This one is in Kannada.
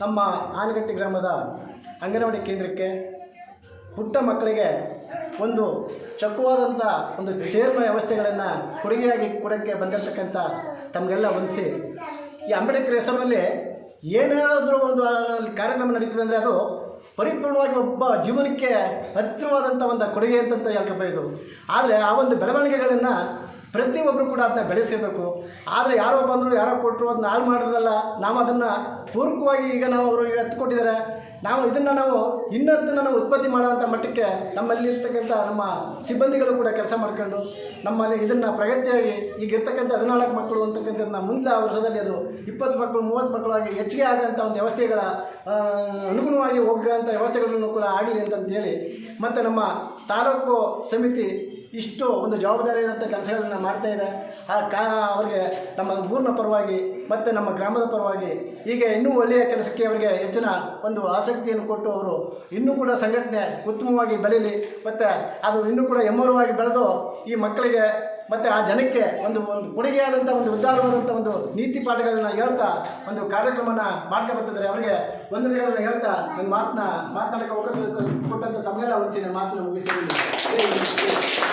ನಮ್ಮ ಆನಗಟ್ಟಿ ಗ್ರಾಮದ ಅಂಗನವಾಡಿ ಕೇಂದ್ರಕ್ಕೆ ಪುಟ್ಟ ಮಕ್ಕಳಿಗೆ ಒಂದು ಚೊಕ್ಕವಾದಂಥ ಒಂದು ಚೇರ್ನ ವ್ಯವಸ್ಥೆಗಳನ್ನು ಕೊಡುಗೆಯಾಗಿ ಕೊಡೋಕ್ಕೆ ಬಂದಿರತಕ್ಕಂಥ ತಮಗೆಲ್ಲ ವಂದಿಸಿ ಈ ಅಂಬೇಡ್ಕರ್ ಹೆಸರಿನಲ್ಲಿ ಏನಾದರೂ ಒಂದು ಕಾರ್ಯಕ್ರಮ ನಡೀತದೆ ಅಂದರೆ ಅದು ಪರಿಪೂರ್ಣವಾಗಿ ಒಬ್ಬ ಜೀವನಕ್ಕೆ ಹತ್ತಿರವಾದಂಥ ಒಂದು ಕೊಡುಗೆ ಅಂತಂತ ಇದು ಆದರೆ ಆ ಒಂದು ಬೆಳವಣಿಗೆಗಳನ್ನು ಪ್ರತಿಯೊಬ್ಬರು ಕೂಡ ಅದನ್ನ ಬೆಳೆಸಬೇಕು. ಆದರೆ ಯಾರೋ ಬಂದರು, ಯಾರೋ ಕೊಟ್ಟರು ಅದನ್ನ ಹಾಳು ಮಾಡಿದ್ರಲ್ಲ ನಾವು ಅದನ್ನು ಪೂರ್ವಕವಾಗಿ ಈಗ ನಾವು ಅವರು ಈಗ ಎತ್ಕೊಟ್ಟಿದ್ದಾರೆ ನಾವು ಇದನ್ನು ನಾವು ಇನ್ನೊಂದನ್ನು ನಾವು ಉತ್ಪತ್ತಿ ಮಾಡೋಂಥ ಮಟ್ಟಕ್ಕೆ ನಮ್ಮಲ್ಲಿ ಇರ್ತಕ್ಕಂಥ ನಮ್ಮ ಸಿಬ್ಬಂದಿಗಳು ಕೂಡ ಕೆಲಸ ಮಾಡ್ಕೊಂಡು ನಮ್ಮಲ್ಲಿ ಇದನ್ನು ಪ್ರಗತಿಯಾಗಿ ಈಗ ಇರ್ತಕ್ಕಂಥ ಹದಿನಾಲ್ಕು ಮಕ್ಕಳು ಅಂತಕ್ಕಂಥದ್ದನ್ನ ಮುಂದೆ ವರ್ಷದಲ್ಲಿ ಅದು ಇಪ್ಪತ್ತು ಮಕ್ಕಳು, ಮೂವತ್ತು ಮಕ್ಕಳಾಗಿ ಹೆಚ್ಚಿಗೆ ಆಗೋಂಥ ಒಂದು ವ್ಯವಸ್ಥೆಗಳ ಅನುಗುಣವಾಗಿ ಹೋಗುವಂಥ ವ್ಯವಸ್ಥೆಗಳನ್ನು ಕೂಡ ಆಗಲಿ ಅಂತಂತೇಳಿ ಮತ್ತು ನಮ್ಮ ತಾಲೂಕು ಸಮಿತಿ ಇಷ್ಟು ಒಂದು ಜವಾಬ್ದಾರಿಯಾದಂಥ ಕೆಲಸಗಳನ್ನ ಮಾಡ್ತಾ ಇದೆ. ಆ ಕಾ ಅವರಿಗೆ ನಮ್ಮ ಊರಿನ ಪರವಾಗಿ ಮತ್ತು ನಮ್ಮ ಗ್ರಾಮದ ಪರವಾಗಿ ಹೀಗೆ ಇನ್ನೂ ಒಳ್ಳೆಯ ಕೆಲಸಕ್ಕೆ ಅವರಿಗೆ ಹೆಚ್ಚಿನ ಒಂದು ಆಸಕ್ತಿಯನ್ನು ಕೊಟ್ಟು ಅವರು ಇನ್ನೂ ಕೂಡ ಸಂಘಟನೆ ಉತ್ತಮವಾಗಿ ಬೆಳೀಲಿ ಮತ್ತು ಅದು ಇನ್ನೂ ಕೂಡ ಹೆಮ್ಮರವಾಗಿ ಬೆಳೆದು ಈ ಮಕ್ಕಳಿಗೆ ಮತ್ತು ಆ ಜನಕ್ಕೆ ಒಂದು ಒಂದು ಕೊಡುಗೆಯಾದಂಥ ಒಂದು ಉದ್ದಾರವಾದಂಥ ಒಂದು ನೀತಿ ಪಾಠಗಳನ್ನ ಹೇಳ್ತಾ ಒಂದು ಕಾರ್ಯಕ್ರಮನ ಮಾಡ್ಕೊಬರ್ತಿದ್ದಾರೆ ಅವರಿಗೆ ವಂದನೆಗಳನ್ನ ಹೇಳ್ತಾ ನನ್ನ ಮಾತನ್ನ ಮಾತನಾಡೋಕ್ಕೆ ಅವಕಾಶ ಕೊಟ್ಟಂತ ತಮಗೆಲ್ಲ ಒಂದು ಮಾತನ್ನ ಮುಗಿಸ್ತೀನಿ